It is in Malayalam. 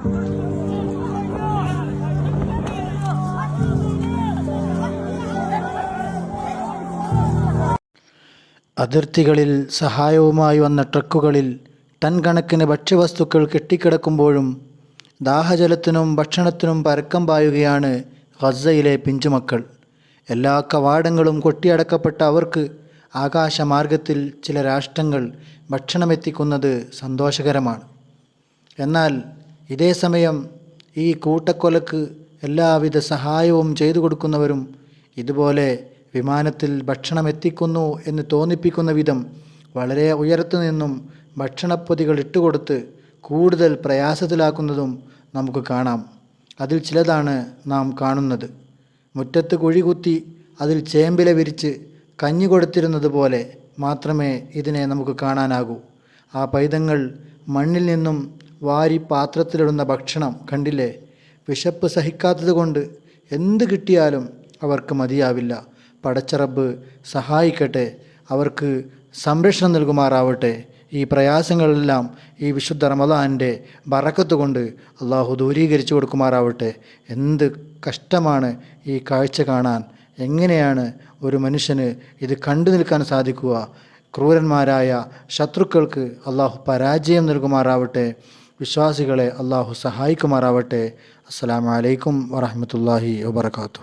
അതിർത്തികളിൽ സഹായവുമായി വന്ന ട്രക്കുകളിൽ ടൺ കണക്കിന് ഭക്ഷ്യവസ്തുക്കൾ കെട്ടിക്കിടക്കുമ്പോഴും ദാഹജലത്തിനും ഭക്ഷണത്തിനും പരക്കം പായുകയാണ് ഗസയിലെ പിഞ്ചുമക്കൾ. എല്ലാ കവാടങ്ങളും കൊട്ടിയടക്കപ്പെട്ട അവർക്ക് ആകാശമാർഗത്തിൽ ചില രാഷ്ട്രങ്ങൾ ഭക്ഷണമെത്തിക്കുന്നത് സന്തോഷകരമാണ്. എന്നാൽ ഇതേ സമയം ഈ കൂട്ടക്കൊലക്ക് എല്ലാവിധ സഹായവും ചെയ്തു കൊടുക്കുന്നവരും ഇതുപോലെ വിമാനത്തിൽ ഭക്ഷണം എത്തിക്കുന്നു എന്ന് തോന്നിപ്പിക്കുന്ന വിധം വളരെ ഉയരത്തു നിന്നും ഭക്ഷണപ്പൊതികൾ ഇട്ടുകൊടുത്ത് കൂടുതൽ പ്രയാസത്തിലാക്കുന്നതും നമുക്ക് കാണാം. അതിൽ ചിലതാണ് നാം കാണുന്നത്. മുറ്റത്ത് കുഴികുത്തി അതിൽ ചേമ്പില വിരിച്ച് കഞ്ഞി കൊടുത്തിരുന്നത് പോലെ മാത്രമേ ഇതിനെ നമുക്ക് കാണാനാകൂ. ആ പൈതങ്ങൾ മണ്ണിൽ നിന്നും വാരി പാത്രത്തിലിടുന്ന ഭക്ഷണം കണ്ടില്ലേ? വിശപ്പ് സഹിക്കാത്തത് കൊണ്ട് എന്ത് കിട്ടിയാലും അവർക്ക് മതിയാവില്ല. പടച്ചറബ് സഹായിക്കട്ടെ. അവർക്ക് സംരക്ഷണം നൽകുമാറാവട്ടെ. ഈ പ്രയാസങ്ങളെല്ലാം ഈ വിശുദ്ധ റമദാന്റെ ബറക്കത്ത് കൊണ്ട് അള്ളാഹു ദൂരീകരിച്ചു കൊടുക്കുമാറാവട്ടെ. എന്ത് കഷ്ടമാണ് ഈ കാഴ്ച കാണാൻ. എങ്ങനെയാണ് ഒരു മനുഷ്യന് ഇത് കണ്ടു നിൽക്കാൻ സാധിക്കുക? ക്രൂരന്മാരായ ശത്രുക്കൾക്ക് അള്ളാഹു പരാജയം നൽകുമാറാവട്ടെ. വിശ്വാസികളെ അള്ളാഹു സഹായിക്കുമാറാവട്ടെ. അസ്സലാമു അലൈക്കും വറഹമത്തല്ലാഹി വബർക്കാത്തു